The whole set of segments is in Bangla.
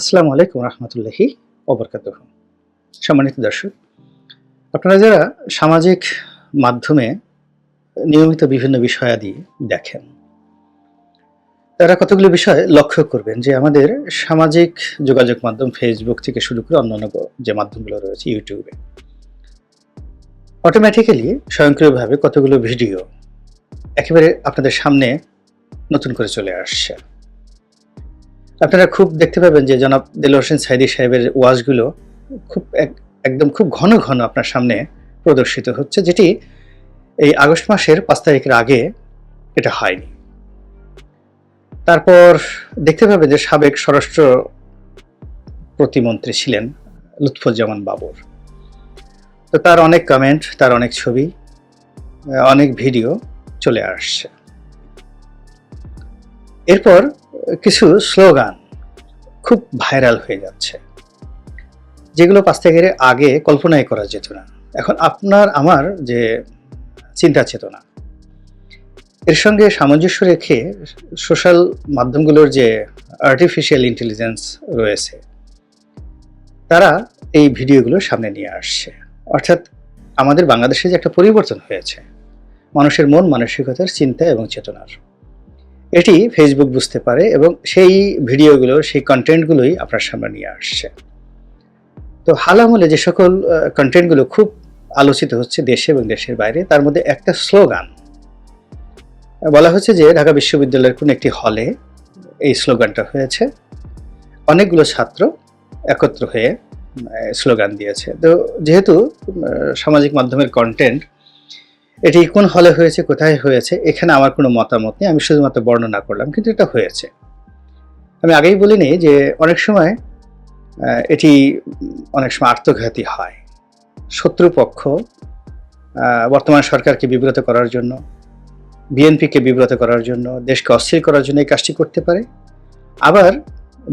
আসসালামু আলাইকুম রহমতুল্লাহি ওবরকাত সম্মানিত দর্শক, আপনারা যারা সামাজিক মাধ্যমে নিয়মিত বিভিন্ন বিষয়াদি দেখেন, তারা কতগুলো বিষয় লক্ষ্য করবেন যে আমাদের সামাজিক যোগাযোগ মাধ্যম ফেসবুক থেকে শুরু করে অন্যান্য যে মাধ্যমগুলো রয়েছে ইউটিউবে অটোমেটিক্যালি স্বয়ংক্রিয়ভাবে কতগুলো ভিডিও একেবারে আপনাদের সামনে নতুন করে চলে আসছে। আপনারা খুব দেখতে পাবেন যে জনাব দেল হোসেন সাইদি সাহেবের ওয়াজগুলো খুব এক- একদম খুব ঘন ঘন আপনার সামনে প্রদর্শিত হচ্ছে, যেটি এই আগস্ট মাসের পাঁচ তারিখের আগে এটা হয়নি। তারপর দেখতে পাবেন যে সাবেক স্বরাষ্ট্র প্রতিমন্ত্রী ছিলেন লুৎফুজ্জামান বাবর। তো তার অনেক কমেন্ট তার অনেক ছবি, অনেক ভিডিও চলে আসছে। এরপর কিছু স্লোগান খুব ভাইরাল হয়ে যাচ্ছে। যেগুলো পাঁচ থেকে আগে কল্পনাই করা যেত না। এখন আপনার, আমার যে চিন্তা চেতনা, এর সঙ্গে সামঞ্জস্য রেখে সোশ্যাল মাধ্যমগুলোর যে আর্টিফিশিয়াল ইন্টেলিজেন্স রয়েছে, তারা এই ভিডিওগুলো সামনে নিয়ে আসছে। অর্থাৎ আমাদের বাংলাদেশে যে একটা পরিবর্তন হয়েছে, মানুষের মন, মানসিকতার চিন্তা এবং চেতনার। এটি ফেসবুক বুঝতে পারে এবং সেই ভিডিওগুলো, সেই কন্টেন্টগুলোই আপনার সামনে নিয়ে আসছে। তো হাল আমলে যে সকল কন্টেন্টগুলো খুব আলোচিত হচ্ছে দেশে এবং দেশের বাইরে, তার মধ্যে একটা স্লোগান। বলা হচ্ছে যে ঢাকা বিশ্ববিদ্যালয়ের কোন একটি হলে এই স্লোগানটা হয়েছে। অনেকগুলো ছাত্র একত্র হয়ে স্লোগান দিয়েছে। তো যেহেতু সামাজিক মাধ্যমের কন্টেন্ট এটি কোন হলে হয়েছে, কোথায় হয়েছে, এখানে আমার কোনো মতামত নেই, আমি শুধুমাত্র বর্ণনা করলাম, কিন্তু এটা হয়েছে। আমি আগেই বলিনি যে অনেক সময় এটি অনেক সময় আত্মঘাতী হয়। শত্রুপক্ষ বর্তমান সরকারকে বিব্রত করার জন্য, বিএনপিকে বিব্রত করার জন্য, দেশকে অস্থির করার জন্য এই কাজটি করতে পারে। আবার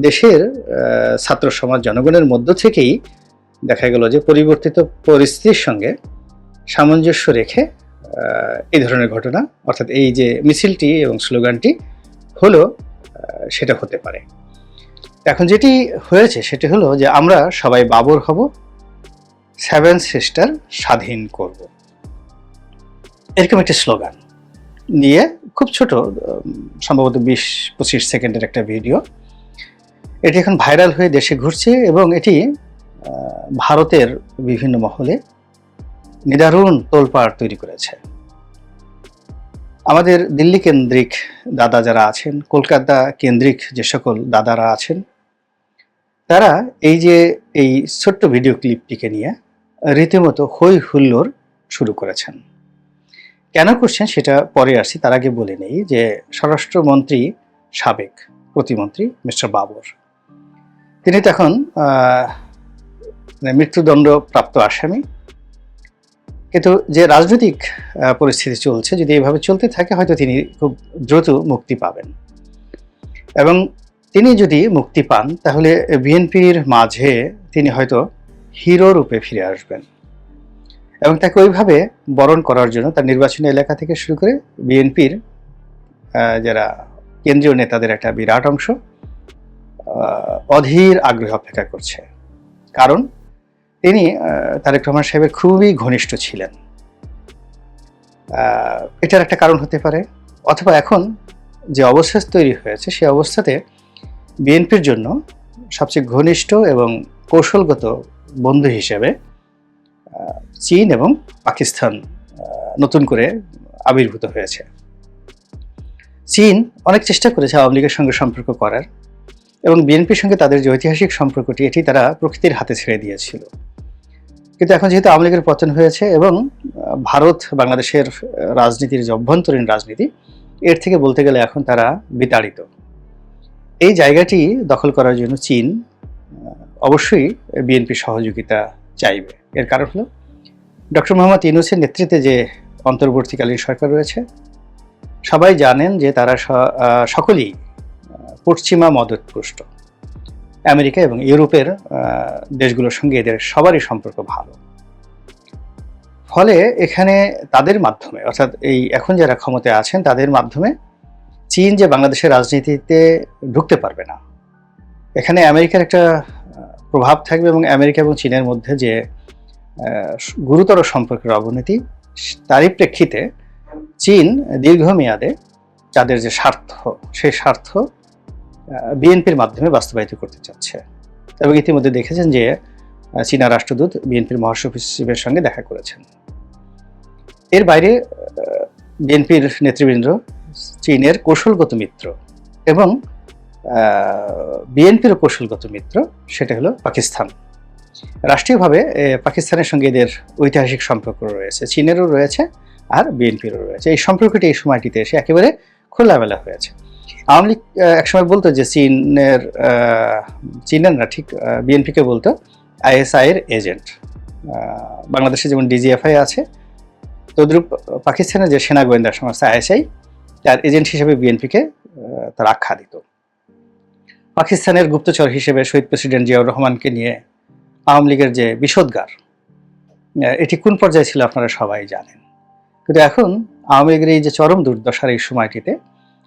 দেশের ছাত্র সমাজ, জনগণের মধ্য থেকেই দেখা গেল যে পরিবর্তিত পরিস্থিতির সঙ্গে সামঞ্জস্য রেখে এই ধরনের ঘটনা, অর্থাৎ এই যে মিছিলটি এবং স্লোগানটি হলো সেটা হতে পারে। এখন যেটি হয়েছে, সেটি হলো যে আমরা সবাই বাবর হব সেভেন সিস্টার স্বাধীন করব। এরকম একটি স্লোগান নিয়ে খুব ছোট সম্ভবত বিশ পঁচিশ সেকেন্ডের একটা ভিডিও। এটি এখন ভাইরাল হয়ে দেশে ঘুরছে এবং এটি ভারতের বিভিন্ন মহলে নিদারুণ তোলপাড় তৈরি করেছে। আমাদের দিল্লি কেন্দ্রিক দাদা যারা আছেন, কলকাতা কেন্দ্রিক যে সকল দাদারা আছেন, তারা এই যে এই ছোট্ট ভিডিও ক্লিপটিকে নিয়ে রীতিমতো হই হুল্লোড় শুরু করেছেন। কেন করছেন সেটা পরে আসছি, তার আগে বলে নেই যে স্বরাষ্ট্রমন্ত্রী সাবেক প্রতিমন্ত্রী মিস্টার বাবর। তিনি তখন মানে মৃত্যুদণ্ড প্রাপ্ত আসামি কিন্তু যে রাজনৈতিক পরিস্থিতি চলছে, যদি এভাবে চলতে থাকে, হয়তো তিনি খুব দ্রুত মুক্তি পাবেন। এবং তিনি যদি মুক্তি পান, তাহলে বিএনপির মাঝে তিনি হয়তো হিরো রূপে ফিরে আসবেন। এবং তাকে ওইভাবে বরণ করার জন্য তার নির্বাচনী এলাকা থেকে শুরু করে বিএনপির যারা কেন্দ্রীয় নেতাদের একটা বিরাট অংশ অধীর আগ্রহ অপেক্ষা করছে। কারণ তিনি তারেক রহমান সাহেবের খুবই ঘনিষ্ঠ ছিলেন। এটার একটা কারণ হতে পারে, অথবা এখন যে অবস্থা তৈরি হয়েছে সেই অবস্থাতে বিএনপির জন্য সবচেয়ে ঘনিষ্ঠ এবং কৌশলগত বন্ধু হিসেবে চীন এবং পাকিস্তান নতুন করে আবির্ভূত হয়েছে। চীন অনেক চেষ্টা করেছে আওয়ামী লীগের সঙ্গে সম্পর্ক করার এবং বিএনপির সঙ্গে তাদের যে ঐতিহাসিক সম্পর্কটি, এটি তারা প্রকৃতির হাতে ছেড়ে দিয়েছিল। কিন্তু এখন যেহেতু আওয়ামী লীগের পতন হয়েছে এবং ভারত বাংলাদেশের রাজনীতির যে অভ্যন্তরীণ রাজনীতি, এর থেকে বলতে গেলে এখন তারা বিতাড়িত। এই জায়গাটি দখল করার জন্য চীন অবশ্যই বিএনপি সহযোগিতা চাইবে। এর কারণ হলো, ডক্টর মোহাম্মদ ইউনুসের নেতৃত্বে যে অন্তর্বর্তীকালীন সরকার রয়েছে, সবাই জানেন যে তারা সকলেই পশ্চিমা মদতপুষ্ট। আমেরিকা এবং ইউরোপের দেশগুলোর সঙ্গে এদের সবারই সম্পর্ক ভালো। ফলে এখানে তাদের মাধ্যমে, অর্থাৎ এই এখন যারা ক্ষমতায় আছেন, তাদের মাধ্যমে চীন যে বাংলাদেশের রাজনীতিতে ঢুকতে পারবে না। এখানে আমেরিকার একটা প্রভাব থাকবে এবং আমেরিকা এবং চীনের মধ্যে যে গুরুতর সম্পর্কের অবনতি, তারই প্রেক্ষিতে চীন দীর্ঘমেয়াদে তাদের যে স্বার্থ সেই স্বার্থ বিএনপির মাধ্যমে বাস্তবায়িত করতে চাচ্ছে। এবং ইতিমধ্যে দেখেছেন যে চীনা রাষ্ট্রদূত বিএনপির মহাসচিবের সঙ্গে দেখা করেছেন। এর বাইরে বিএনপির নেতৃবৃন্দ চীনের কৌশলগত মিত্র এবং বিএনপির কৌশলগত মিত্র, সেটা হলো পাকিস্তান। রাষ্ট্রীয়ভাবে পাকিস্তানের সঙ্গে এদের ঐতিহাসিক সম্পর্ক রয়েছে, চীনেরও রয়েছে আর বিএনপিরও রয়েছে। এই সম্পর্কটি এই সময়টিতে এসে একেবারে খোলামেলা হয়েছে। আওয়ামী লীগ একসময় বলতো যে চীনের চীনের না, ঠিক বিএনপিকে বলতো, আইএসআই এর এজেন্ট। বাংলাদেশে যেমন ডিজিএফআই আছে, তদ্রূপ পাকিস্তানের যে সেনা গোয়েন্দা সংস্থা আইএসআই, তার এজেন্ট হিসেবে বিএনপিকে তার আখ্যা দিত। পাকিস্তানের গুপ্তচর হিসেবে শহীদ প্রেসিডেন্ট জিয়াউর রহমানকে নিয়ে আওয়ামী লীগের যে বিষোদ্গার এটি কোন পর্যায়ে ছিল আপনারা সবাই জানেন। কিন্তু এখন আওয়ামী লীগের এই যে চরম দুর্দশার এই সময়টিতে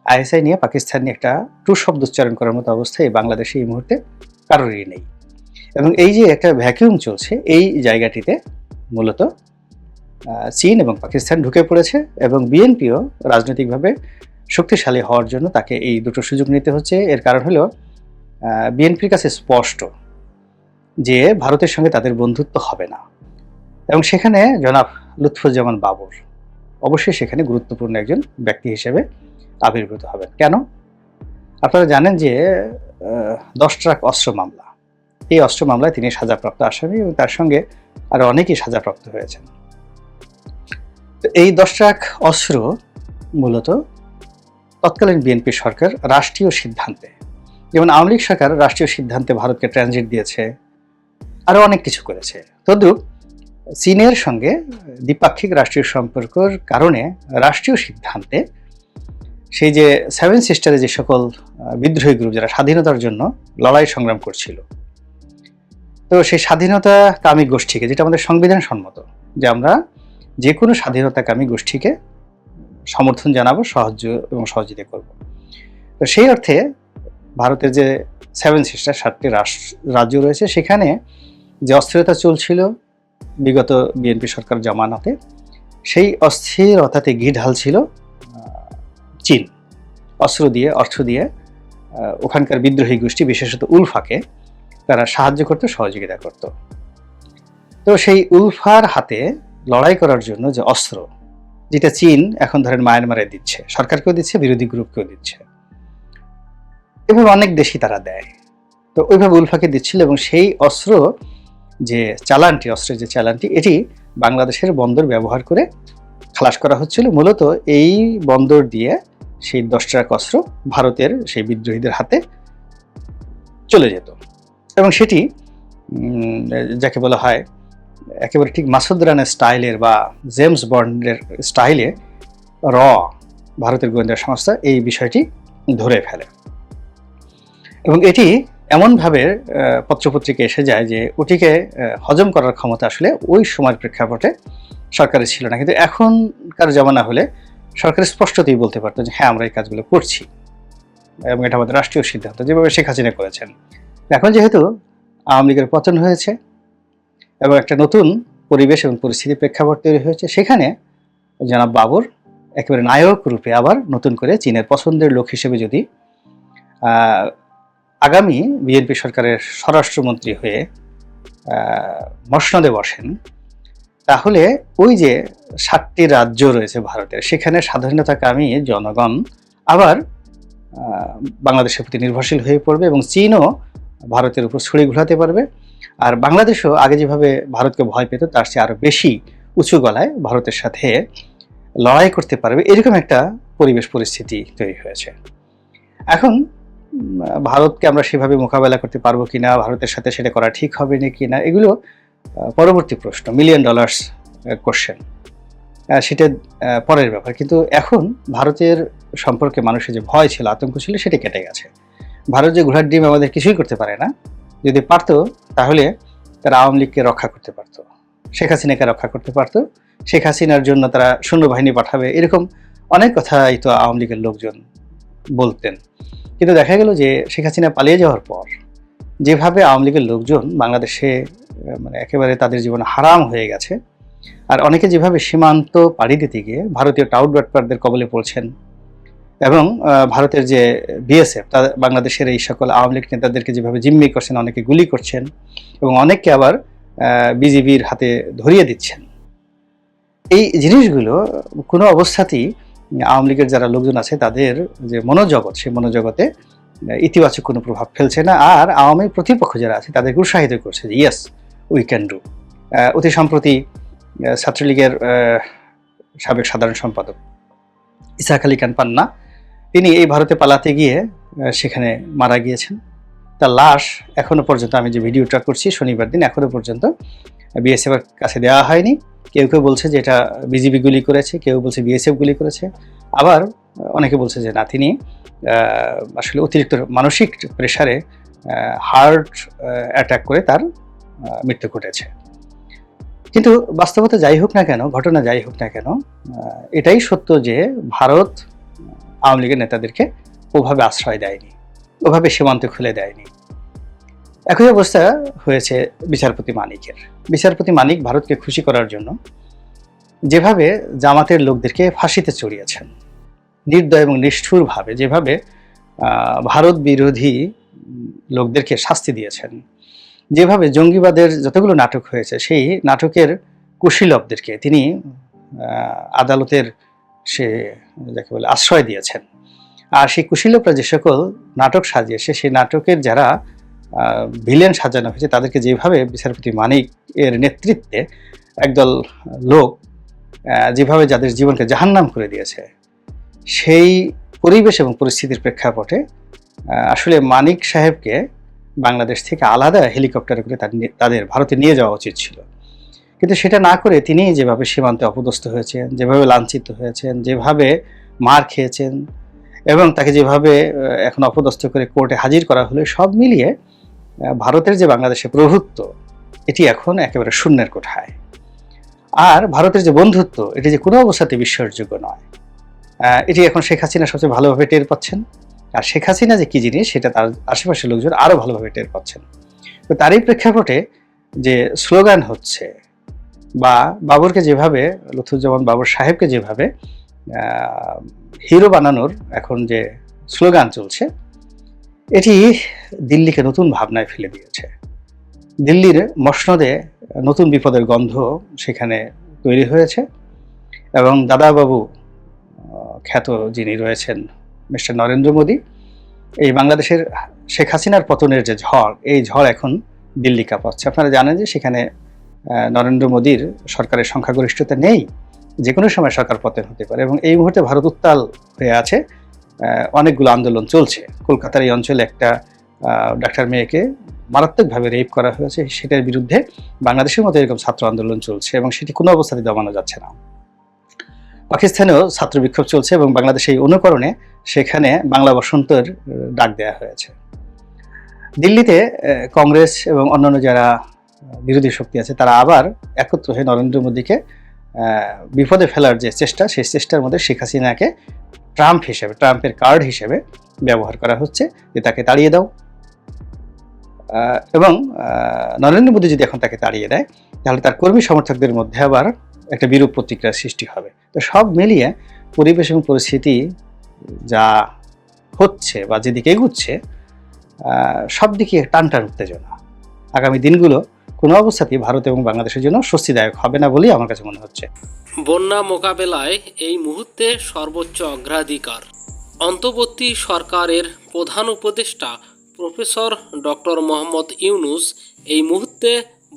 আইএসআই নিয়ে পাকিস্তান নিয়ে একটা টু শব্দ উচ্চারণ করার মতো অবস্থা এই বাংলাদেশে এই মুহূর্তে কারোরই নেই। এবং এই যে একটা ভ্যাকিউম চলছে, এই জায়গাটিতে মূলত চীন এবং পাকিস্তান ঢুকে পড়েছে এবং বিএনপিও রাজনৈতিকভাবে শক্তিশালী হওয়ার জন্য তাকে এই দুটো সুযোগ নিতে হচ্ছে। এর কারণ হলো বিএনপির কাছে স্পষ্ট যে ভারতের সঙ্গে তাদের বন্ধুত্ব হবে না। এবং সেখানে জনাব লুৎফুজ্জামান বাবর, অবশ্যই সেখানে গুরুত্বপূর্ণ একজন ব্যক্তি হিসেবে আবির্ভূত হবেন কেন? আপনারা জানেন যে দশ ট্রাক অস্ত্র মামলা। এই অস্ত্র মামলায় তিনি সাজাপ্রাপ্ত আসামি এবং তার সঙ্গে আরও অনেকেই সাজাপ্রাপ্ত হয়েছেন। তো এই দশ ট্রাক অস্ত্র মূলত তৎকালীন বিএনপি সরকার রাষ্ট্রীয় সিদ্ধান্তে, যেমন আওয়ামী লীগ সরকার রাষ্ট্রীয় সিদ্ধান্তে ভারতকে ট্রানজিট দিয়েছে, আরও অনেক কিছু করেছে। তদ্রুপ চীনের সঙ্গে দ্বিপাক্ষিক রাষ্ট্রীয় সম্পর্কের কারণে রাষ্ট্রীয় সিদ্ধান্তে সেই যে সেভেন সিস্টারে যে সকল বিদ্রোহী গ্রুপ যারা স্বাধীনতার জন্য লড়াই সংগ্রাম করছিল। তো সেই স্বাধীনতা কামী গোষ্ঠীকে, যেটা আমাদের সংবিধান সম্মত, যে আমরা যে কোনো স্বাধীনতা স্বাধীনতাকামী গোষ্ঠীকে সমর্থন জানাব, সাহায্য এবং সহযোগিতা করব। তো সেই অর্থে ভারতের যে সেভেন সিস্টার সাতটি রাজ্য রয়েছে, সেখানে যে অস্থিরতা চলছিল বিগত বিএনপি সরকার জামানাতে, সেই অস্থিরতাতে ঘি ঢালছিল চীন অস্ত্র দিয়ে, অর্থ দিয়ে ওখানকার বিদ্রোহী গোষ্ঠী, বিশেষত উলফাকে তারা সাহায্য করতো, সহযোগিতা করত। তো সেই উলফার হাতে লড়াই করার জন্য যে অস্ত্র, যেটা চীন এখন ধরেন মায়ানমারে দিচ্ছে, সরকারকেও দিচ্ছে, বিরোধী গ্রুপকেও দিচ্ছে এবং অনেক দেশই তারা দেয়। তো ওইভাবে উলফাকে দিচ্ছিল এবং সেই অস্ত্র যে চালানটি, অস্ত্রের যে চালানটি, এটি বাংলাদেশের বন্দর ব্যবহার করে খালাস করা হচ্ছিল। মূলত এই বন্দর দিয়ে সেই দশ ট্রাক অস্ত্র ভারতের সেই বিদ্রোহীদের হাতে চলে যেত। এবং সেটি যাকে বলা হয় একেবারে ঠিক মাসুদ রানের স্টাইলের বা জেমস বন্ডের স্টাইলে র ভারতের গোয়েন্দা সংস্থা এই বিষয়টি ধরে ফেলে। এবং এটি এমনভাবে পত্রপত্রিকা এসে যায় যে ওটিকে হজম করার ক্ষমতা আসলে ওই সময়ের প্রেক্ষাপটে সরকারের ছিল না। কিন্তু এখনকার জমানা হলে সরকার স্পষ্টতই বলতে পারতো যে হ্যাঁ আমরা এই কাজগুলো করছি। এবং এটা আমাদের রাষ্ট্রীয় সিদ্ধান্ত, যেভাবে শেখ হাসিনা করেছেন। এখন যেহেতু আওয়ামী লীগের পতন হয়েছে এবং একটা নতুন পরিবেশ এবং পরিস্থিতি প্রেক্ষাপট তৈরি হয়েছে, সেখানে জনাব বাবর একেবারে নায়ক রূপে আবার নতুন করে চীনের পছন্দের লোক হিসেবে যদি আগামী বিএনপি সরকারের স্বরাষ্ট্রমন্ত্রী হয়ে মসনদে বসেন তাহলে ওই যে সাতটি রাজ্য রয়েছে ভারতের সেখানে স্বাধীনতাকামী জনগণ আবার বাংলাদেশের প্রতি নির্ভরশীল হয়ে পড়বে এবং চীনও ভারতের উপর ছুরি ঘোরাতে পারবে। আর বাংলাদেশও আগে যেভাবে ভারতকে ভয় পেত তার চেয়ে আরও বেশি উঁচু গলায় ভারতের সাথে লড়াই করতে পারবে। এরকম একটা পরিবেশ পরিস্থিতি তৈরি হয়েছে। এখন ভারতকে আমরা সেভাবে মোকাবেলা করতে পারব কিনা ভারতের সাথে সেটা করা ঠিক হবে না কিনা এগুলো আহ, পরবর্তী প্রশ্ন মিলিয়ন ডলার্স কোশ্চেন সেটা পরের ব্যাপার। কিন্তু এখন ভারতের সম্পর্কে মানুষের যে ভয় ছিল, আতঙ্ক ছিল, সেটা কেটে গেছে। ভারত যে ঘোড়ার ডিম আমাদের কিছুই করতে পারে না, যদি পারতো, তাহলে তারা আওয়ামী লীগকে রক্ষা করতে পারতো। শেখ হাসিনাকে রক্ষা করতে পারতো। শেখ হাসিনার জন্য তারা সৈন্যবাহিনী পাঠাবে। এরকম অনেক কথাই তো আওয়ামী লীগের লোকজন বলতেন। কিন্তু দেখা গেল যে শেখ হাসিনা পালিয়ে যাওয়ার পর, যেভাবে আওয়ামী লীগের লোকজন বাংলাদেশে মানে একেবারে তাদের জীবন হারাম হয়ে গেছে। আর অনেকে যেভাবে সীমান্ত পাড়ি দিতে গিয়ে ভারতীয় টাউট বাটপারদের কবলে পড়ছেন এবং ভারতের যে বিএসএফ তাদের বাংলাদেশের এই সকল আওয়ামী লীগ নেতাদেরকে যেভাবে জিম্মি করছেন, অনেকে গুলি করছেন এবং অনেককে আবার বিজিবির হাতে ধরিয়ে দিচ্ছেন। এই জিনিসগুলো কোনো অবস্থাতেই আওয়ামী লীগের যারা লোকজন আছে, তাদের যে মনোজগৎ, সেই মনোজগতে ইতিবাচক কোনো প্রভাব ফেলছে না। আর আওয়ামী প্রতিপক্ষ যারা আছে, তাদেরকে উৎসাহিত করছে যে, ইয়েস উই ক্যান ডু অতি সম্প্রতি ছাত্রলীগের সাবেক সাধারণ সম্পাদক ইসাক আলী খান পান্না, তিনি এই ভারতে পালাতে গিয়ে সেখানে মারা গিয়েছেন। তার লাশ এখনও পর্যন্ত আমি যে ভিডিওটা করছি, শনিবার দিন এখনও পর্যন্ত বিএসএফ এর কাছে দেওয়া হয়নি। কেউ কেউ বলছে যে এটা বিজিবি গুলি করেছে, কেউ বলছে বিএসএফ গুলি করেছে। আবার অনেকে বলছে যে না, তিনি আসলে অতিরিক্ত মানসিক প্রেসারে হার্ট অ্যাটাক করে তার মৃত্যু ঘটেছে। কিন্তু বাস্তবতা যাই হোক না কেন, ঘটনা যাই হোক না কেন এটাই সত্য যে ভারত আওয়ামী লীগের নেতাদেরকে ওভাবে আশ্রয় দেয়নি, ওভাবে সীমান্ত খুলে দেয়নি। একই অবস্থা হয়েছে বিচারপতি মানিকের। বিচারপতি মানিক ভারতকে খুশি করার জন্য যেভাবে জামাতের লোকদেরকে ফাঁসিতে চড়িয়েছেন, নির্দয় এবং নিষ্ঠুরভাবে যেভাবে ভারত বিরোধী লোকদেরকে শাস্তি দিয়েছেন যেভাবে জঙ্গিবাদের যতগুলো নাটক হয়েছে, সেই নাটকের কুশীলবদেরকে তিনি আদালতের সে, যাকে বলে, আশ্রয় দিয়েছেন। আর সেই কুশীলবরা যে সকল নাটক সাজিয়েছে, সেই নাটকের যারা ভিলেন সাজানো হয়েছে, তাদেরকে যেভাবে বিচারপতি মানিক এর নেতৃত্বে একদল লোক যেভাবে যাদের জীবনকে জাহান্নাম করে দিয়েছে, সেই পরিবেশ এবং পরিস্থিতির প্রেক্ষাপটে আসলে মানিক সাহেবকে বাংলাদেশ থেকে আলাদা হেলিকপ্টারে করে তাদের ভারতে নিয়ে যাওয়া উচিত ছিল। কিন্তু সেটা না করে তিনি যেভাবে সীমান্তে অপদস্থ হয়েছেন, যেভাবে লাঞ্ছিত হয়েছেন, যেভাবে মার খেয়েছেন এবং তাকে যেভাবে এখন অপদস্থ করে কোর্টে হাজির করা হলো, সব মিলিয়ে ভারতের যে বাংলাদেশে প্রভুত্ব, এটি এখন একেবারে শূন্যের কোঠায়। আর ভারতের যে বন্ধুত্ব, এটি যে কোনো অবস্থাতে বিশ্বাসযোগ্য নয়। এটি এখন শেখ হাসিনা সবচেয়ে ভালোভাবে টের পাচ্ছেন। আর শেখ হাসিনা যে কি জিনিস, সেটা তার আশেপাশের লোকজন আরও ভালোভাবে টের পাচ্ছেন। তো তারই প্রেক্ষাপটে যে স্লোগান হচ্ছে বা বাবরকে যেভাবে লুথুজ্জামান বাবর সাহেবকে যেভাবে হিরো বানানোর এখন যে স্লোগান চলছে, এটি দিল্লিকে নতুন ভাবনায় ফেলে দিয়েছে। দিল্লির মসনদে নতুন বিপদের গন্ধ সেখানে তৈরি হয়েছে এবং দাদাবাবু খ্যাত যিনি রয়েছেন মিস্টার নরেন্দ্র মোদী, এই বাংলাদেশের শেখ হাসিনার পতনের যে ঝড়, এই ঝড় এখন দিল্লি কাঁপাচ্ছে। আপনারা জানেন যে সেখানে নরেন্দ্র মোদীর সরকারের সংখ্যাগরিষ্ঠতা নেই যে কোনো সময় সরকার পতন হতে পারে এবং এই মুহূর্তে ভারত উত্তাল হয়ে আছে অনেকগুলো আন্দোলন চলছে। কলকাতার এই অঞ্চলে একটা ডাক্তার মেয়েকে মারাত্মকভাবে রেপ করা হয়েছে, সেটার বিরুদ্ধে বাংলাদেশের মতো এরকম ছাত্র আন্দোলন চলছে এবং সেটি কোনো অবস্থাতে দমানো যাচ্ছে না। পাকিস্তানেও ছাত্র বিক্ষোভ চলছে এবং বাংলাদেশে এই অনুকরণে সেখানে বাংলা বসন্তের ডাক দেওয়া হয়েছে। দিল্লিতে কংগ্রেস এবং অন্যান্য যারা বিরোধী শক্তি আছে, তারা আবার একত্র হয়ে নরেন্দ্র মোদীকে বিপদে ফেলার যে চেষ্টা, সেই চেষ্টার মধ্যে শেখ হাসিনাকে ট্রাম্প হিসেবে, ট্রাম্পের কার্ড হিসেবে ব্যবহার করা হচ্ছে যে তাকে তাড়িয়ে দাও। এবং নরেন্দ্র মোদী যদি এখন তাকে তাড়িয়ে দেয়, তাহলে তার কর্মী সমর্থকদের মধ্যে আবার একটা বিরূপ প্রতিক্রিয়ার সৃষ্টি হবে। তো সব মিলিয়ে পরিবেশ এবং পরিস্থিতি যা হচ্ছে বা যেদিকে এগুচ্ছে সব দিকে টান টান উত্তেজনা। আগামী দিনগুলো কোনো অবস্থাতেই ভারত এবং বাংলাদেশের জন্য স্বস্তিদায়ক হবে না বলেই আমার কাছে মনে হচ্ছে। বন্যা মোকাবেলায় এই মুহূর্তে সর্বোচ্চ অগ্রাধিকার। অন্তর্বর্তী সরকারের প্রধান উপদেষ্টা প্রফেসর ডক্টর মোহাম্মদ ইউনুস এই মুহূর্তে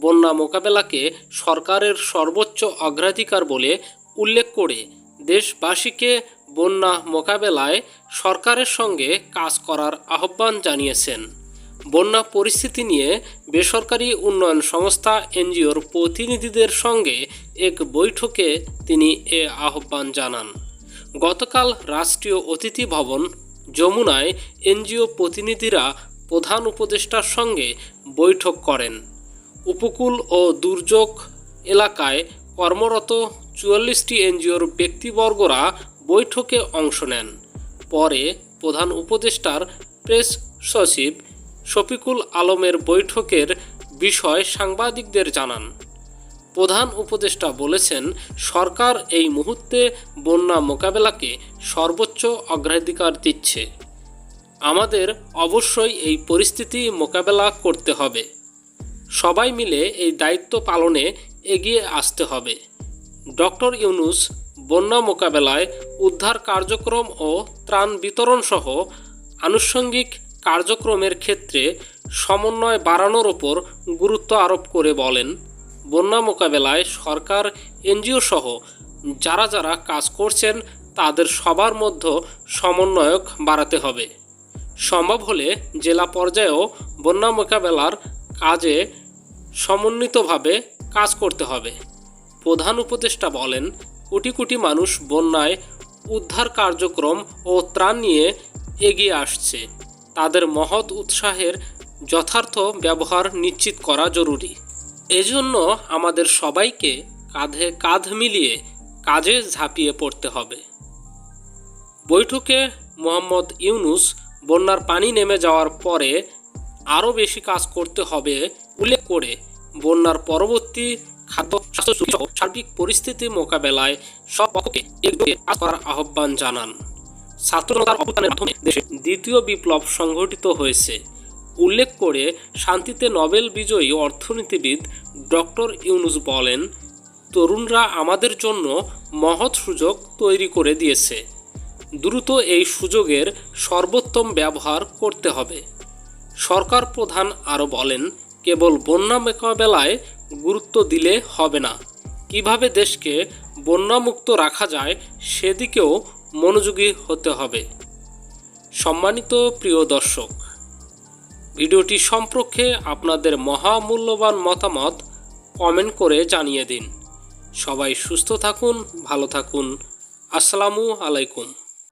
বন্যা মোকাবেলাকে সরকারের সর্বোচ্চ অগ্রাধিকার বলে উল্লেখ করে দেশবাসীকে বন্যা মোকাবেলায় সরকারের সঙ্গে কাজ করার আহ্বান জানিয়েছেন। বন্যা পরিস্থিতি নিয়ে বেসরকারি উন্নয়ন সংস্থা এনজিওর প্রতিনিধিদের সঙ্গে এক বৈঠকে তিনি এ আহ্বান জানান। গতকাল রাষ্ট্রীয় অতিথি ভবন যমুনায় এনজিও প্রতিনিধিরা প্রধান উপদেষ্টার সঙ্গে বৈঠক করেন। উপকূল ও দুর্যোগ এলাকায় কর্মরত চুয়াল্লিশটি এনজিওর ব্যক্তিবর্গরা বৈঠকে অংশ নেন। পরে প্রধান উপদেষ্টার প্রেস সচিব শফিকুল আলমের বৈঠকের বিষয় সাংবাদিকদের জানান। প্রধান উপদেষ্টা বলেছেন, সরকার এই মুহূর্তে বন্যা মোকাবেলাকে সর্বোচ্চ অগ্রাধিকার দিচ্ছে। আমাদের অবশ্যই এই পরিস্থিতি মোকাবেলা করতে হবে। সবাই মিলে এই দায়িত্ব পালনে এগিয়ে আসতে হবে। ডক্টর ইউনুস বন্যা মোকাবেলায় উদ্ধার কার্যক্রম ও ত্রাণ বিতরণ সহ আনুষঙ্গিক কার্যক্রমের ক্ষেত্রে সমন্বয় বাড়ানোর ওপর গুরুত্ব আরোপ করে বলেন। বন্যা মোকাবেলায় সরকার, এনজিও সহ যারা যারা কাজ করছেন, তাদের সবার মধ্যে সমন্বয়ক বাড়াতে হবে। সম্ভব হলে জেলা পর্যায়েও বন্যা মোকাবেলার কাজে সমন্বিতভাবে কাজ করতে হবে। প্রধান উপদেষ্টা বলেন, কোটি কোটি মানুষ বন্যায় উদ্ধার কার্যক্রম ও ত্রাণ নিয়ে এগিয়ে আসছে। তাদের মহৎ উৎসাহের যথার্থ ব্যবহার নিশ্চিত করা জরুরি। এজন্য আমাদের সবাইকে কাঁধে কাঁধ মিলিয়ে কাজে ঝাঁপিয়ে পড়তে হবে। বৈঠকে মোহাম্মদ ইউনুস বন্যার পানি নেমে যাওয়ার পরে আরও বেশি কাজ করতে হবে উল্লেখ করে, বন্যার পরবর্তী খাদ্য, স্বাস্থ্য সার্বিক পরিস্থিতি মোকাবেলায় সব পক্ষকে করার আহ্বান জানান। ছাত্রতার অবদানের মাধ্যমে দেশে দ্বিতীয় বিপ্লব সংঘটিত হয়েছে। উল্লেখ করে, শান্তিতে নোবেল বিজয়ী অর্থনীতিবিদ ডক্টর ইউনুস বলেন, তরুণরা আমাদের জন্য মহৎ সুযোগ তৈরি করে দিয়েছে। দ্রুত এই সুযোগের সর্বোত্তম ব্যবহার করতে হবে। সরকার প্রধান আরও বলেন কেবল বন্যা মোকাবেলায় গুরুত্ব দিলে হবে না। কীভাবে দেশকে বন্যামুক্ত রাখা যায় সেদিকেও মনোযোগী হতে হবে। সম্মানিত প্রিয় দর্শক, ভিডিওটি সম্পর্কে আপনাদের মহামূল্যবান মতামত কমেন্ট করে জানিয়ে দিন। সবাই সুস্থ থাকুন, ভালো থাকুন। আসসালামু আলাইকুম।